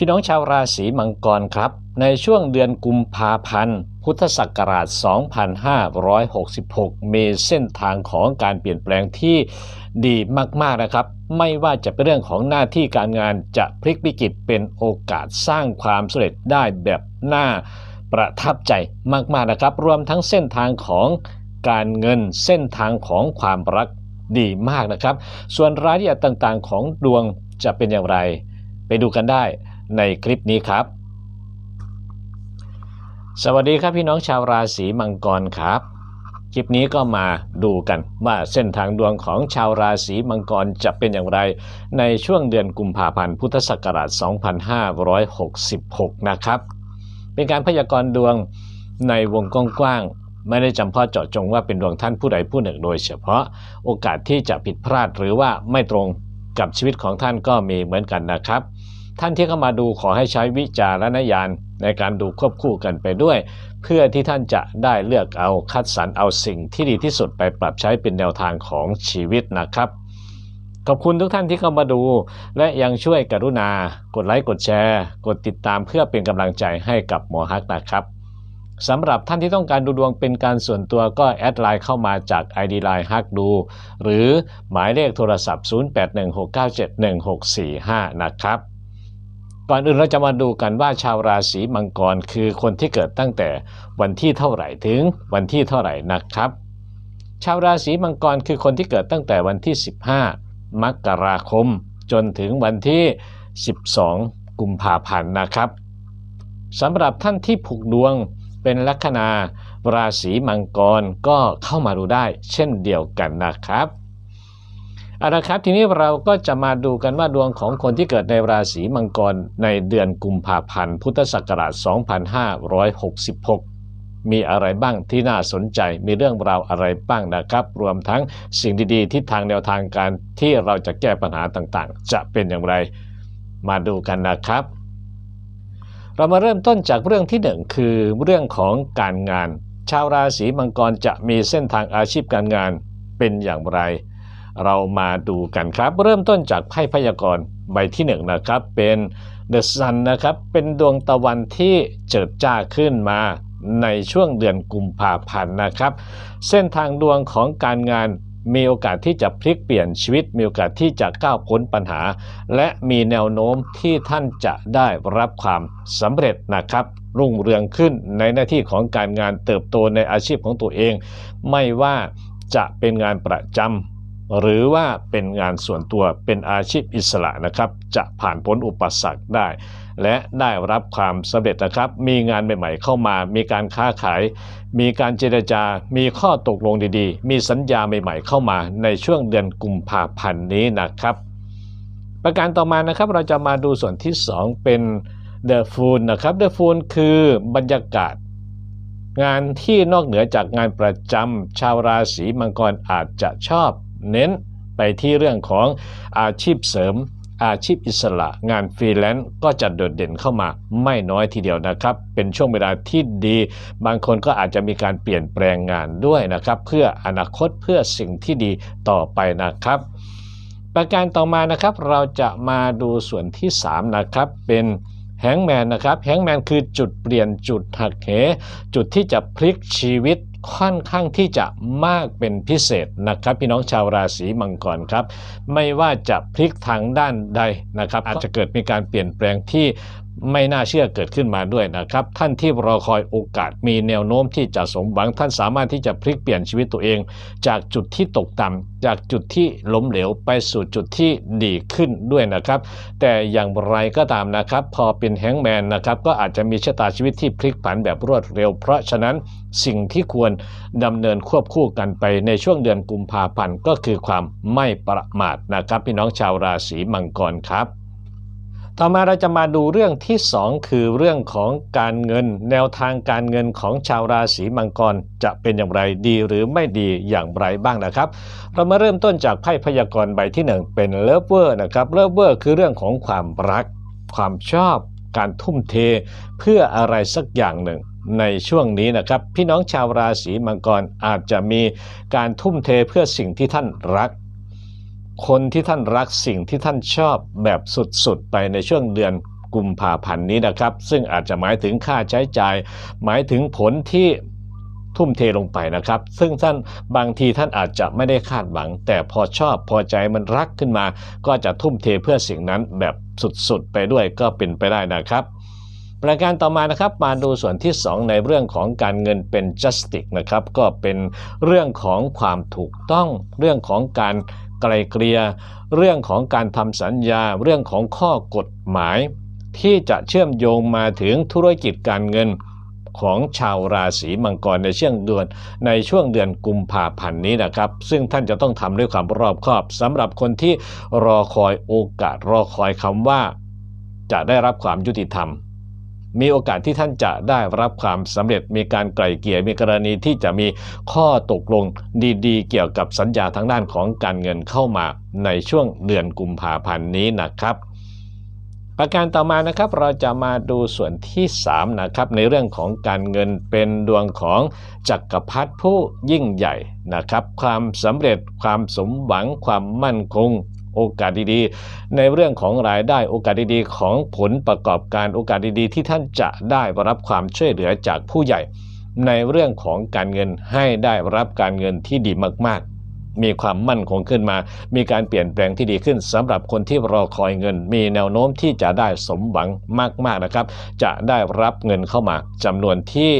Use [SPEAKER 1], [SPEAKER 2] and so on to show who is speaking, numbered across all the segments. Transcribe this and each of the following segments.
[SPEAKER 1] พี่น้องชาวราศีมังกรครับ ในช่วงเดือนกุมภาพันธ์ พุทธศักราช 2566 มีเส้นทางของการเปลี่ยนแปลงที่ดีมาก ๆ นะครับ ไม่ว่าจะเป็นเรื่องของหน้าที่การงานจะพลิกวิกฤตเป็นโอกาสสร้างความสำเร็จได้แบบน่าประทับใจมาก ๆ นะครับ รวมทั้งเส้นทางของการเงินเส้นทางของความรักดีมากนะครับ ส่วนรายละเอียดต่างๆ ของดวงจะเป็นอย่างไร ไปดูกันได้ ในคลิปนี้ครับ สวัสดีครับพี่น้องชาวราศีมังกรครับ คลิปนี้ก็มาดูกันว่าเส้นทางดวงของชาวราศีมังกรจะเป็นอย่างไรในช่วงเดือนกุมภาพันธ์พุทธศักราช 2566 นะครับ เป็นการพยากรณ์ดวงในวงกว้างไม่ได้จำเพาะเจาะจงว่าเป็นดวงท่านผู้ใดผู้หนึ่งโดยเฉพาะโอกาสที่จะผิดพลาดหรือว่าไม่ตรงกับชีวิตของท่านก็มีเหมือนกันนะครับ ท่านที่เข้ามาดูขอให้ใช้วิจารณญาณในการดูควบคู่กันไปด้วย เพื่อที่ท่านจะได้เลือกเอาคัดสรรเอาสิ่งที่ดีที่สุดไปปรับใช้เป็นแนวทางของชีวิตนะครับขอบคุณทุกท่านที่เข้ามาดู และยังช่วยกรุณา กดไลค์กดแชร์ กดติดตามเพื่อเป็นกำลังใจให้กับหมอฮักนะครับสำหรับท่านที่ต้องการดูดวงเป็นการส่วนตัวก็แอดไลน์เข้ามาจาก ID Line ฮักดู หรือหมายเลขโทรศัพท์ 0816971645 นะครับ ก่อนอื่นเราจะมาดูกันว่าชาวราศีมังกรคือคนที่เกิดตั้งแต่วันที่เท่าไหร่ถึงวันที่เท่าไหร่นะครับ ชาวราศีมังกรคือคนที่เกิดตั้งแต่วันที่ 15 มกราคม จนถึงวันที่ 12 กุมภาพันธ์นะครับสำหรับท่านที่ผูกดวงเป็นลัคนาราศีมังกรก็เข้ามาดูได้เช่นเดียวกันนะครับ เอาละครับทีนี้เราก็จะมาดูกันว่าดวงของคนที่เกิดในราศีมังกรในเดือนกุมภาพันธ์พุทธศักราช 2566 มีอะไรบ้างที่น่าสนใจมีเรื่องราวอะไรบ้างนะครับ รวมทั้งสิ่งดีๆที่ทางแนวทางการที่เราจะแก้ปัญหาต่างๆ จะเป็นอย่างไรมาดูกันนะครับ เรามาเริ่มต้นจากเรื่องที่หนึ่งคือเรื่องของการงาน ชาวราศีมังกรจะมีเส้นทางอาชีพการงานเป็นอย่างไร เรามาดูกันครับ เริ่มต้นจากไพ่พยากรณ์ใบที่หนึ่งนะครับเป็น The Sun นะครับเป็นดวงตะวันที่เจิดจ้าขึ้นมาในช่วงเดือนกุมภาพันธ์นะครับ เส้นทางดวงของการงานมีโอกาสที่จะพลิกเปลี่ยนชีวิต มีโอกาสที่จะก้าวพ้นปัญหา และมีแนวโน้มที่ท่านจะได้รับความสำเร็จนะครับ รุ่งเรืองขึ้นในหน้าที่ของการงานเติบโตในอาชีพของตัวเอง ไม่ว่าจะเป็นงานประจำ หรือว่าเป็นงานส่วนตัวเป็นอาชีพอิสระนะครับ จะผ่านพ้นอุปสรรคได้ และได้รับความสำเร็จนะครับ มีงานใหม่ๆเข้ามา มีการค้าขาย มีการเจรจา มีข้อตกลงดีๆ มีสัญญาใหม่ๆเข้ามาในช่วงเดือนกุมภาพันธ์นี้นะครับ ประการต่อมานะครับเราจะมาดูส่วนที่ 2 เป็น The f o o l นะครับ The f o o l คือบรรยากาศงานที่นอกเหนือจากงานประจำชาวราศีมังกรอาจจะชอบ เน้นไปที่เรื่องของอาชีพเสริม อาชีพอิสระ งานฟรีแลนซ์ก็จะโดดเด่นเข้ามาไม่น้อยทีเดียวนะครับ เป็นช่วงเวลาที่ดี บางคนก็อาจจะมีการเปลี่ยนแปลงงานด้วยนะครับ เพื่ออนาคตเพื่อสิ่งที่ดีต่อไปนะครับ ประการต่อมานะครับเราจะมาดูส่วนที่ 3 นะครับเป็น แฮงแมนนะครับแฮงแมนคือจุดเปลี่ยนจุดหักเหจุดที่จะพลิกชีวิตค่อนข้างที่จะมากเป็นพิเศษนะครับ พี่น้องชาวราศีมังกรครับ ไม่ว่าจะพลิกทางด้านใดนะครับ อาจจะเกิดมีการเปลี่ยนแปลงที่ ไม่น่าเชื่อเกิดขึ้นมาด้วยนะครับ ท่านที่รอคอยโอกาสมีแนวโน้มที่จะสมหวังท่านสามารถที่จะพลิกเปลี่ยนชีวิตตัวเอง จากจุดที่ตกต่ำจากจุดที่ล้มเหลวไปสู่จุดที่ดีขึ้นด้วยนะครับ แต่อย่างไรก็ตามนะครับ พอเป็นแฮงแมนนะครับก็อาจจะมีชะตาชีวิตที่พลิกผันแบบรวดเร็ว เพราะฉะนั้นสิ่งที่ควรดำเนินควบคู่กันไปในช่วงเดือนกุมภาพันธ์ก็คือความไม่ประมาทนะครับ พี่น้องชาวราศีมังกรครับ ต่อมาเราจะมาดูเรื่องที่ 2 คือเรื่องของการเงิน แนวทางการเงินของชาวราศีมังกร จะเป็นอย่างไรดีหรือไม่ดีอย่างไรบ้างนะครับ เรามาเริ่มต้นจากไพ่พยากรณ์ใบที่ 1 เป็นเลิฟเวอร์นะครับเลิฟเวอร์คือเรื่องของความรัก ความชอบ การทุ่มเท เพื่ออะไรสักอย่างหนึ่งในช่วงนี้นะครับ พี่น้องชาวราศีมังกรอาจจะมีการทุ่มเทเพื่อสิ่งที่ท่านรัก คนที่ท่านรักสิ่งที่ท่านชอบแบบสุดๆ ไปในช่วงเดือนกุมภาพันธ์นี้นะครับ ซึ่งอาจจะหมายถึงค่าใช้จ่าย หมายถึงผลที่ทุ่มเทลงไปนะครับ ซึ่งท่านบางทีท่านอาจจะไม่ได้คาดหวัง แต่พอชอบพอใจมันรักขึ้นมา ก็จะทุ่มเทเพื่อสิ่งนั้นแบบสุดๆ ไปด้วยก็เป็นไปได้นะครับ ประการต่อมานะครับมาดูส่วนที่ 2 ในเรื่องของการเงินเป็น justice นะครับก็เป็นเรื่องของความถูกต้องเรื่องของการ ไกลเกลียเรื่องของการทำสัญญาเรื่องของข้อกฎหมาย ที่จะเชื่อมโยงมาถึงธุรกิจการเงินของชาวราศีมังกรในช่วงเดือนในช่วงเดือนกุมภาพันธ์นี้นะครับ ซึ่งท่านจะต้องทำด้วยความรอบคอบสำหรับคนที่รอคอยโอกาสรอคอยคำว่า จะได้รับความยุติธรรม มีโอกาสที่ท่านจะได้รับความสำเร็จมีการไกล่เกลี่ยมีกรณีที่จะมีข้อตกลงดีๆ เกี่ยวกับสัญญาทางด้านของการเงินเข้ามาในช่วงเดือนกุมภาพันธ์นี้นะครับประการต่อมานะครับเราจะมาดูส่วนที่3นะครับในเรื่องของการเงินเป็นดวงของจักรพรรดิผู้ยิ่งใหญ่นะครับ ความสำเร็จความสมหวังความมั่นคง โอกาสดีๆ ในเรื่องของรายได้โอกาสดีๆ ของผลประกอบการโอกาสดีๆ ที่ท่านจะได้รับความช่วยเหลือจากผู้ใหญ่ ในเรื่องของการเงินให้ได้รับการเงินที่ดีมากๆ มีความมั่นคงขึ้นมา มีการเปลี่ยนแปลงที่ดีขึ้นสำหรับคนที่รอคอยเงิน มีแนวโน้มที่จะได้สมหวังมากๆนะครับ จะได้รับเงินเข้ามาจำนวนที่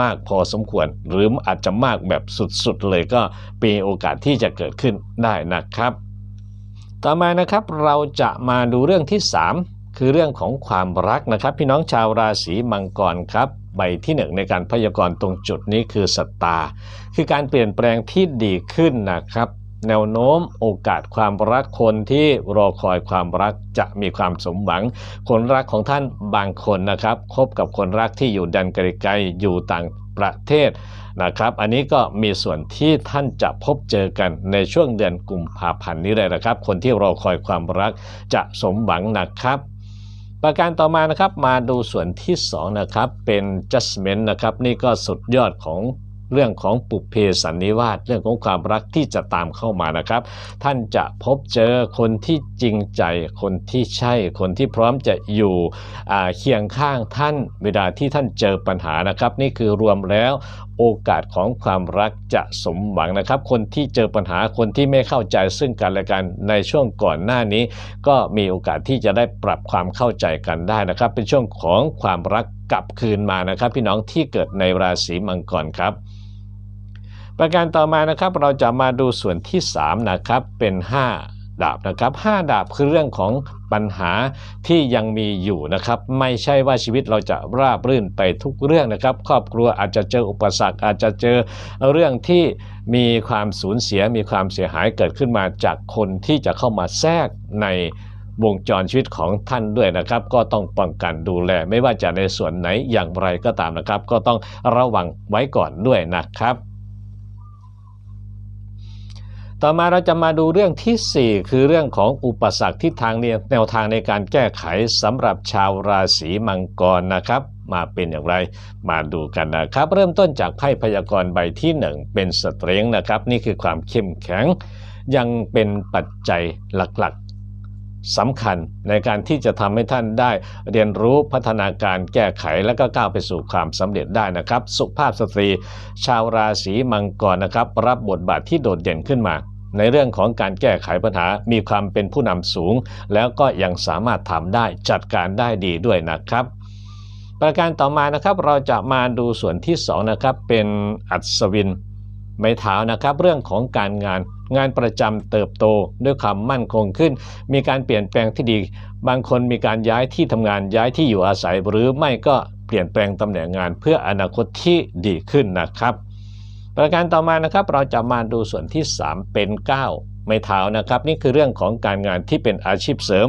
[SPEAKER 1] มากพอสมควร หรืออาจจะมากแบบสุดๆเลยก็มีโอกาสที่จะเกิดขึ้นได้นะครับ ต่อมานะครับเราจะมาดูเรื่องที่ 3 คือเรื่องของความรักนะครับ พี่น้องชาวราศีมังกรครับ ใบที่ 1 ในการพยากรณ์ตรงจุดนี้คือสตาร์คือการเปลี่ยนแปลงที่ดีขึ้นนะครับ แนวโน้มโอกาสความรักคนที่รอคอยความรักจะมีความสมหวัง คนรักของท่านบางคนนะครับคบกับคนรักที่อยู่ดันไกลๆอยู่ต่าง ประเทศนะครับ อันนี้ก็มีส่วนที่ท่านจะพบเจอกันในช่วงเดือนกุมภาพันธ์นี้เลยนะครับ คนที่รอคอยความรักจะสมหวังนะครับ ประการต่อมานะครับมาดูส่วนที่2นะครับเป็น judgment นะครับนี่ก็สุดยอดของ เรื่องของปุเพสันนิวาสเรื่องของความรักที่จะตามเข้ามานะครับ ท่านจะพบเจอคนที่จริงใจ คนที่ใช่ คนที่พร้อมจะอยู่เคียงข้างท่านเวลาที่ท่านเจอปัญหานะครับ นี่คือรวมแล้วโอกาสของความรักจะสมหวังนะครับ คนที่เจอปัญหาคนที่ไม่เข้าใจซึ่งกันและกันในช่วงก่อนหน้านี้ ก็มีโอกาสที่จะได้ปรับความเข้าใจกันได้นะครับ เป็นช่วงของความรักกลับคืนมานะครับ พี่น้องที่เกิดในราศีมังกรครับ ประการต่อมานะครับเราจะมาดูส่วนที่3นะครับเป็น 5 ดาบนะครับ5ดาบคือเรื่องของปัญหาที่ยังมีอยู่นะครับ ไม่ใช่ว่าชีวิตเราจะราบรื่นไปทุกเรื่องนะครับ ครอบครัวอาจจะเจออุปสรรค อาจจะเจอเรื่องที่มีความสูญเสียมีความเสียหายเกิดขึ้นมาจากคนที่จะเข้ามาแทรกในวงจรชีวิตของท่านด้วยนะครับ ก็ต้องป้องกันดูแล ไม่ว่าจะในส่วนไหนอย่างไรก็ตามนะครับ ก็ต้องระวังไว้ก่อนด้วยนะครับ ต่อมาเราจะมาดูเรื่องที่ 4 คือเรื่องของอุปสรรคที่ทางแนวทางในการแก้ไขสำหรับชาวราศีมังกรนะครับ มาเป็นอย่างไรมาดูกันนะครับ เริ่มต้นจากไพ่พยากรณ์ใบที่ 1 เป็นสเตรงนะครับ นี่คือความเข้มแข็ง ยังเป็นปัจจัยหลักๆสำคัญในการที่จะทำให้ท่านได้เรียนรู้พัฒนาการแก้ไขและก็ก้าวไปสู่ความสำเร็จได้นะครับ สุภาพสตรี ชาวราศีมังกรนะครับ รับบทบาทที่โดดเด่นขึ้นมา ในเรื่องของการแก้ไขปัญหา มีความเป็นผู้นำสูง แล้วก็ยังสามารถทำได้จัดการได้ดีด้วยนะครับ ประการต่อมานะครับเราจะมาดูส่วนที่2นะครับเป็นอัศวินไม้เท้านะครับเรื่องของการงานงานประจำเติบโตด้วยความมั่นคงขึ้น มีการเปลี่ยนแปลงที่ดี บางคนมีการย้ายที่ทำงานย้ายที่อยู่อาศัย หรือไม่ก็เปลี่ยนแปลงตำแหน่งงานเพื่ออนาคตที่ดีขึ้นนะครับ ประการต่อมานะครับเราจะมาดูส่วนที่ 3 เป็น 9 ไม้เท้านะครับ นี่คือเรื่องของการงานที่เป็นอาชีพเสริม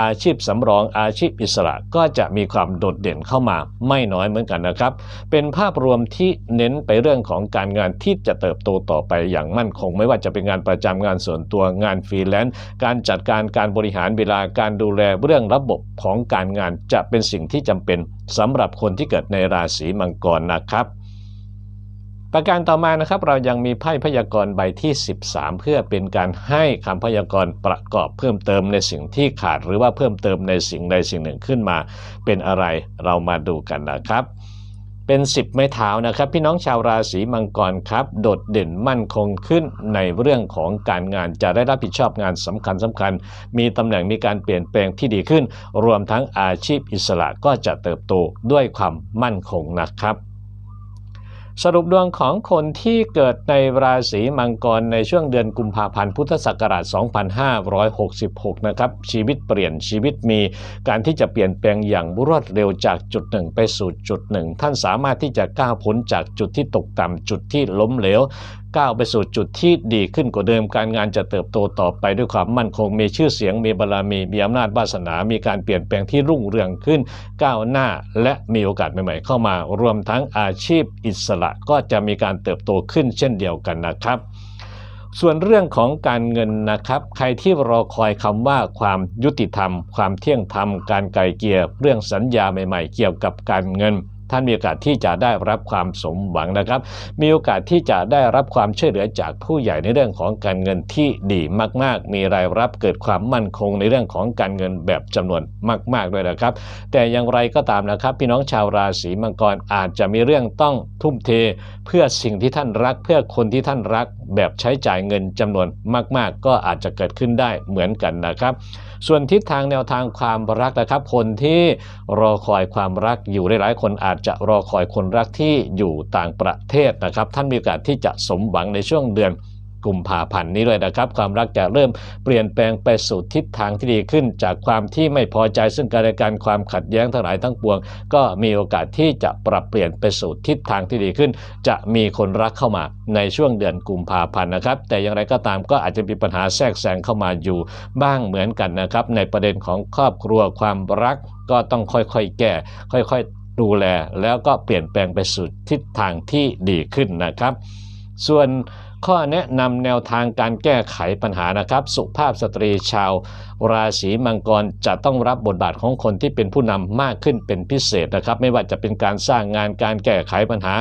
[SPEAKER 1] อาชีพสำรองอาชีพอิสระก็จะมีความโดดเด่นเข้ามาไม่น้อยเหมือนกันนะครับ เป็นภาพรวมที่เน้นไปเรื่องของการงานที่จะเติบโตต่อไปอย่างมั่นคง ไม่ว่าจะเป็นงานประจำงานส่วนตัวงานฟรีแลนซ์การจัดการการบริหารเวลาการดูแลเรื่องระบบของการงานจะเป็นสิ่งที่จำเป็นสำหรับคนที่เกิดในราศีมังกรนะครับ ประการต่อมานะครับเรายังมีไพ่พยากรณ์ใบที่ 13 เพื่อเป็นการให้คำพยากรณ์ประกอบเพิ่มเติมในสิ่งที่ขาด หรือว่าเพิ่มเติมในสิ่งใดสิ่งหนึ่งขึ้นมา เป็นอะไรเรามาดูกันนะครับเป็น 10 ไม้เท้านะครับ พี่น้องชาวราศีมังกรครับ โดดเด่นมั่นคงขึ้นในเรื่องของการงานจะได้รับผิดชอบงานสำคัญสำคัญ มีตำแหน่งมีการเปลี่ยนแปลงที่ดีขึ้น รวมทั้งอาชีพอิสระก็จะเติบโตด้วยความมั่นคงนะครับ สรุปดวงของคนที่เกิดในราศีมังกรในช่วงเดือนกุมภาพันธ์พุทธศักราช 2566 นะครับ ชีวิตเปลี่ยนชีวิตมีการที่จะเปลี่ยนแปลงอย่างรวดเร็วจากจุดหนึ่งไปสู่จุดหนึ่งท่านสามารถที่จะก้าวพ้นจากจุดที่ตกต่ำจุดที่ล้มเหลว ก้าวไปสู่จุดที่ดีขึ้นกว่าเดิมการงานจะเติบโตต่อไปด้วยความมั่นคง มีชื่อเสียงมีบารรมี มีอำนาจวาสนา มีการเปลี่ยนแปลงที่รุ่งเรืองขึ้น ก้าวหน้าและมีโอกาสใหม่ๆ เข้ามารวมทั้งอาชีพอิสระก็จะมีการเติบโตขึ้นเช่นเดียวกันนะครับส่วนเรื่องของการเงินนะครับ ใครที่รอคอยคำว่าความยุติธรรม ความเที่ยงธรรม การไกลเกลี่ยเรื่องสัญญาใหม่ ๆ เกี่ยวกับการเงิน ท่านมีโอกาสที่จะได้รับความสมหวังนะครับ มีโอกาสที่จะได้รับความช่วยเหลือจากผู้ใหญ่ในเรื่องของการเงินที่ดีมากๆ มีรายรับเกิดความมั่นคงในเรื่องของการเงินแบบจำนวนมาก ๆด้วยนะครับ แต่อย่างไรก็ตามนะครับ พี่น้องชาวราศีมังกรอาจจะมีเรื่องต้องทุ่มเท เพื่อสิ่งที่ท่านรัก เพื่อคนที่ท่านรัก แบบใช้จ่ายเงินจำนวนมาก ๆ ก็อาจจะเกิดขึ้นได้เหมือนกันนะครับส่วนทิศทางแนวทางความรักนะครับ คนที่รอคอยความรักอยู่หลายๆคนอาจจะรอคอยคนรักที่อยู่ต่างประเทศนะครับ ท่านมีโอกาสที่จะสมหวังในช่วงเดือน กุมภาพันธ์นี้เลยนะครับ ความรักจะเริ่มเปลี่ยนแปลงไปสู่ทิศทางที่ดีขึ้น จากความที่ไม่พอใจซึ่งกันและกันความขัดแย้งทั้งหลายทั้งปวง ก็มีโอกาสที่จะปรับเปลี่ยนไปสู่ทิศทางที่ดีขึ้น จะมีคนรักเข้ามาในช่วงเดือนกุมภาพันธ์นะครับ แต่อย่างไรก็ตามก็อาจจะมีปัญหาแทรกแซงเข้ามาอยู่ บ้างเหมือนกันนะครับในประเด็นของครอบครัวความรักก็ต้องค่อยๆแก้ ค่อยๆดูแลแล้วก็เปลี่ยนแปลงไปสู่ทิศทางที่ดีขึ้นนะครับ ส่วน ข้อแนะนำแนวทางการแก้ไขปัญหานะครับ สุภาพสตรีชาวราศีมังกรจะต้องรับบทบาทของคนที่เป็นผู้นำมากขึ้นเป็นพิเศษนะครับ ไม่ว่าจะเป็นการสร้างงานการแก้ไขปัญหา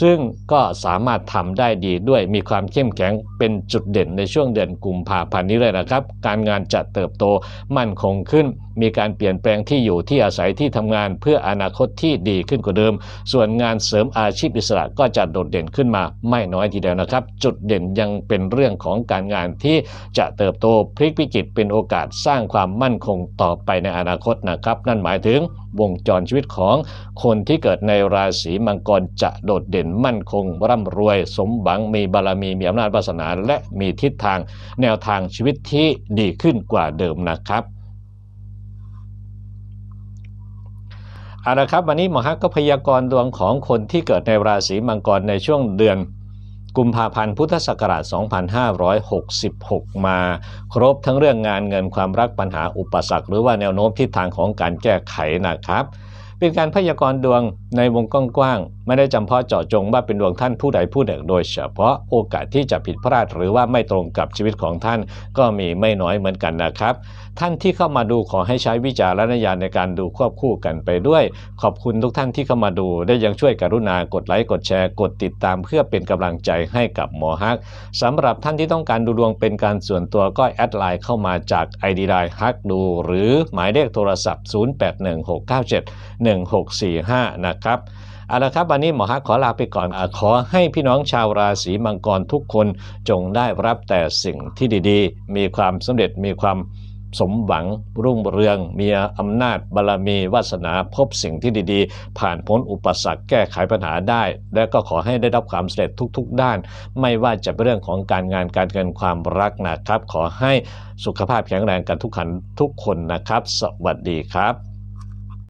[SPEAKER 1] ซึ่งก็สามารถทำได้ดีด้วยมีความเข้มแข็งเป็นจุดเด่นในช่วงเดือนกุมภาพันธ์นี้เลยนะครับ การงานจะเติบโตมั่นคงขึ้น มีการเปลี่ยนแปลงที่อยู่ที่อาศัยที่ทำงานเพื่ออนาคตที่ดีขึ้นกว่าเดิม ส่วนงานเสริมอาชีพอิสระก็จะโดดเด่นขึ้นมาไม่น้อยทีเดียวนะครับ จุดเด่นยังเป็นเรื่องของการงานที่จะเติบโตพลิกวิกฤตเป็นโอกาสสร้างความมั่นคงต่อไปในอนาคตนะครับ นั่นหมายถึงวงจรชีวิตของคนที่เกิดในราศีมังกรจะโดดเด่นมั่นคง ร่ำรวย สมหวังมีบารมีมีอำนาจวาสนาและมีทิศทาง แนวทางชีวิตที่ดีขึ้นกว่าเดิมนะครับเอาละครับวันนี้หมอฮักก็พยากรณ์ดวงของคนที่เกิดในราศีมังกรในช่วงเดือน กุมภาพันธ์พุทธศักราช 2566 มาครบทั้งเรื่องงานเงินความรักปัญหาอุปสรรค หรือว่าแนวโน้มทิศทางของการแก้ไขนะครับ เป็นการพยากรณ์ดวงในวงกว้างไม่ได้จำเพาะเจาะจงว่าเป็นดวงท่านผู้ใดผู้หนึ่งโดยเฉพาะโอกาสที่จะผิดพลาดหรือว่าไม่ตรงกับชีวิตของท่านก็มีไม่น้อยเหมือนกันนะครับ ท่านที่เข้ามาดูขอให้ใช้วิจารณญาณในการดูควบคู่กันไปด้วย ขอบคุณทุกท่านที่เข้ามาดู ได้ยังช่วยกรุณากดไลค์กดแชร์กดติดตามเพื่อเป็นกำลังใจให้กับหมอฮักสำหรับท่านที่ต้องการดูดวงเป็นการส่วนตัวก็แอดไลน์เข้ามาจาก ID ไลน์ฮักดู หรือหมายเลขโทรศัพท์ 0816971645 นะครับ เอาละครับวันนี้หมอฮักขอลาไปก่อนอขอให้พี่น้องชาวราศีมังกรทุกคนจงได้รับแต่สิ่งที่ดีๆ มีความสำเร็จมีความสมหวังรุ่งเรือง มีอำนาจบารรมีวาสนาพบสิ่งที่ดีๆ ผ่านพ้นอุปสรรคแก้ไขปัญหาได้ และก็ขอให้ได้รับความสำเร็จทุกๆ ด้าน ไม่ว่าจะเป็นเรื่องของการงานการเงินความรักนะครับ ขอให้สุขภาพแข็งแรงกันทุกขันทุกคนนะครับ สวัสดีครับ